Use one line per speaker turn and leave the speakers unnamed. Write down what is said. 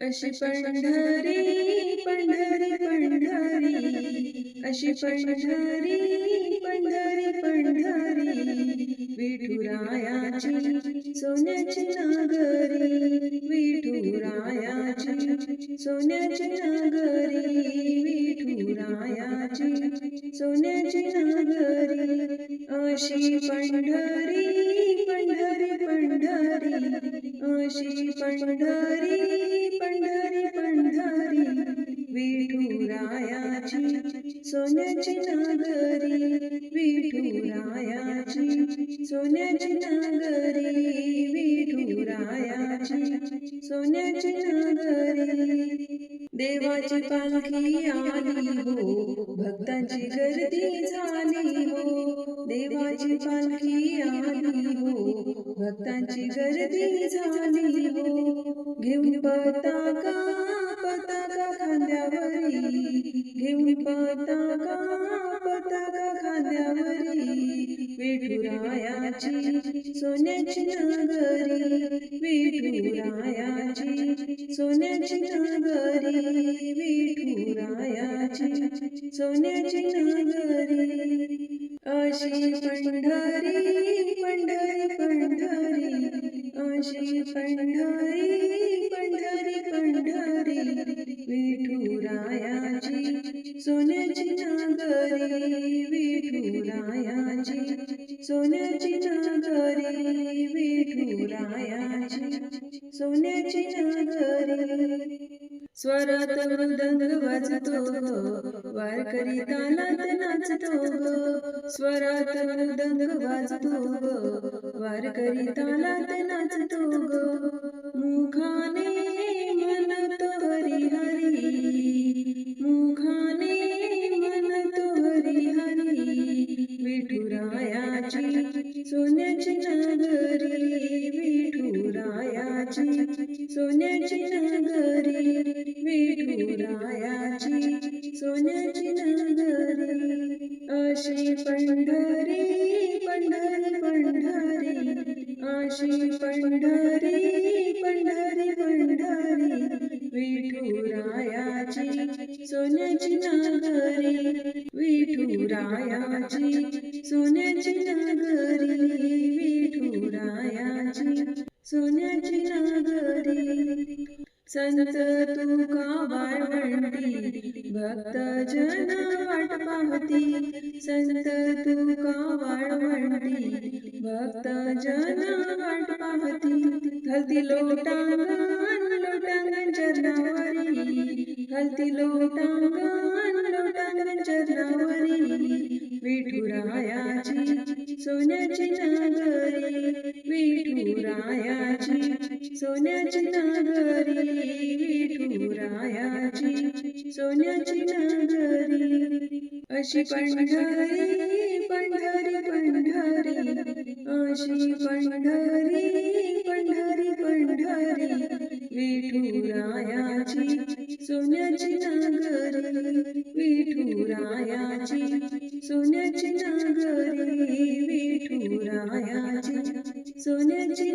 अशी पंढरी पंढरी पंढरी. अशी पंढरी पंढरी पंढरी. विठुरायाची सोन्याची नागरी. विठुरायाची सोन्याची नागरी. विठुरायाची सोन्याची नागरी. अशी पंढरी पंढरी पंढरी. अशी पंढरी विठुरायाची सोन्याची नागरी विठुरायाची सोन्याची नागरी विठुरायाची सोन्याची नागरी. देवाची पालखी आली हो भक्तांची गर्दी झाली हो. देवाची पालखी आली हो भक्तांची गर्दी झाली हो. घेऊन पताका पताका पताका खांद्यावरी विठुरायाची सोन्याची नगरी विठुरायाची सोन्याची नगरी विठुरायाची सोन्याची नगरी. अशी पंढरी पंढरी पंढरी अशी पंढरी पंढरी पंढरी विठुरायाची सोन्याची स्वरात मृदंग वाजतो वारकरी तालात नाचतो स्वरात मृदंग वाजतो वारकरी तालात नाचतो मुखाने म्हणतो हरी हरी मुखाने म्हणतो हरी हरी विठुरायाची सोन्याची नगरी विठुरायाची सोन्या काशी पंढरी पंढरी पंढरी विठुरायाची सोन्याची नागरी विठुरायाची सोन्याची नागरी विठुरायाची सोन्याची नागरी. संत तुका वाळवंटी भक्त जन वाट पाहती. संत तुका वाळवंटी भक्त जन हलती लोटांगण लोटांगण चरणावरी हलती लोटांगण लोटांगण चरणावरी विठुरायाची सोन्याची नागरी. विठुरायाची सोन्याची नागरी. विठुरायाची सोन्याची नागरी. अशी पंढरी पंढरी पंढरी. अशी पंढरी. विठुरायाची सोन्याची नागरी विठुरायाची सोन्याची नागरी विठुरायाची सोन्याची